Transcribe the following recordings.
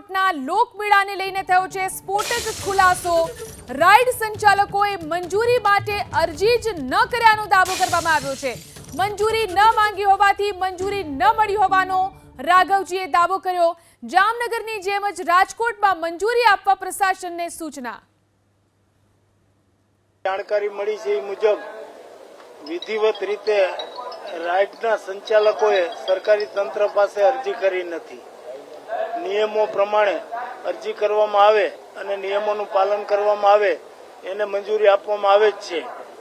રાજકોટના લોકમેળાને લઈને થયો છે સ્ફોટક ખુલાસો. રાઇડ સંચાલકોએ મંજૂરી માટે અરજી જ ન કર્યાનો દાવો કરવામાં આવ્યો છે. મંજૂરી ન માંગી હોવાથી મંજૂરી ન મળી હોવાનો રાઘવજીએ દાવો કર્યો. જામનગરની જેમ જ રાજકોટમાં મંજૂરી આપવા પ્રશાસનને સૂચના. જાણકારી મળી છે એ મુજબ વિધિવત રીતે રાઇડના સંચાલકોએ સરકારી તંત્ર પાસે અરજી કરી નથી. નિયમો પ્રમાણે અરજી કરવામાં આવે અને નિયમોનું પાલન કરવામાં આવે એને મંજૂરી આપવામાં આવે જ છે.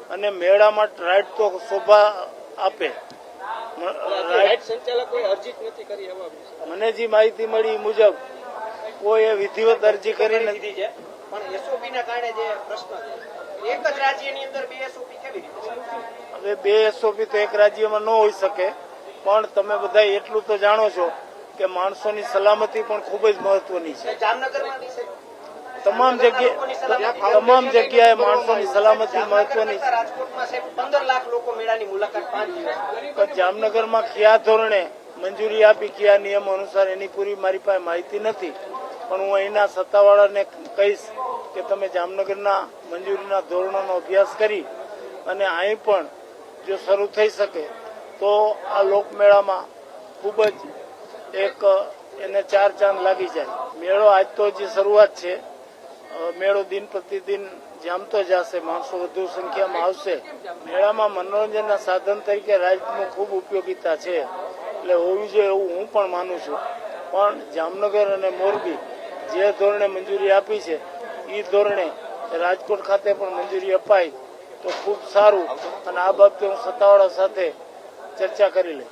અને મેળામાં રાઇડ તો શોભા આપે. મને જે માહિતી મળી મુજબ કોઈ વિધિવત અરજી કરી નથી. છે પણ એસઓપી ના કારણે જે પ્રશ્ન છે એક જ રાજ્યની અંદર બે એસઓપી કેવી રીતે હવે બે એસઓપી તો એક રાજ્યમાં ન હોઈ શકે પણ તમે બધા એટલું તો જાણો છો કે માણસોની સલામતી પણ ખૂબ જ મહત્વની છે? તમામ જગ્યાએ તમામ જગ્યાએ માણસોની સલામતી મહત્વની છે. પંદર લાખ લોકો મેળાની મુલાકાત પણ જામનગરમાં કયા ધોરણે મંજૂરી આપી કયા નિયમ અનુસાર એની પૂરી મારી પાસે માહિતી નથી. પણ હું અહીંના સત્તાવાળાને કહીશ કે તમે જામનગરના મંજૂરીના ધોરણોનો અભ્યાસ કરી અને અહીં પણ જો શરૂ થઈ શકે તો આ લોકમેળામાં ખૂબ જ એક, એને ચાર ચાંદ લાગી જાય. મેળો આજ તો જે શરૂઆત છે મેળો દિન પ્રતિદિન જામતો જશે, માણસો વધુ સંખ્યામાં આવશે. મેળામાં મનોરંજનના સાધન તરીકે રાજનું ખૂબ ઉપયોગીતા છે. એટલે હોવી જોઈએ એવું હું પણ માનું છું. પણ જામનગર અને મોરબી જે ધોરણે મંજૂરી આપી છે એ ધોરણે રાજકોટ ખાતે પણ મંજૂરી અપાય તો ખૂબ સારું. અને આ બાબતે હું સત્તાવાળા સાથે ચર્ચા કરી લઈશ.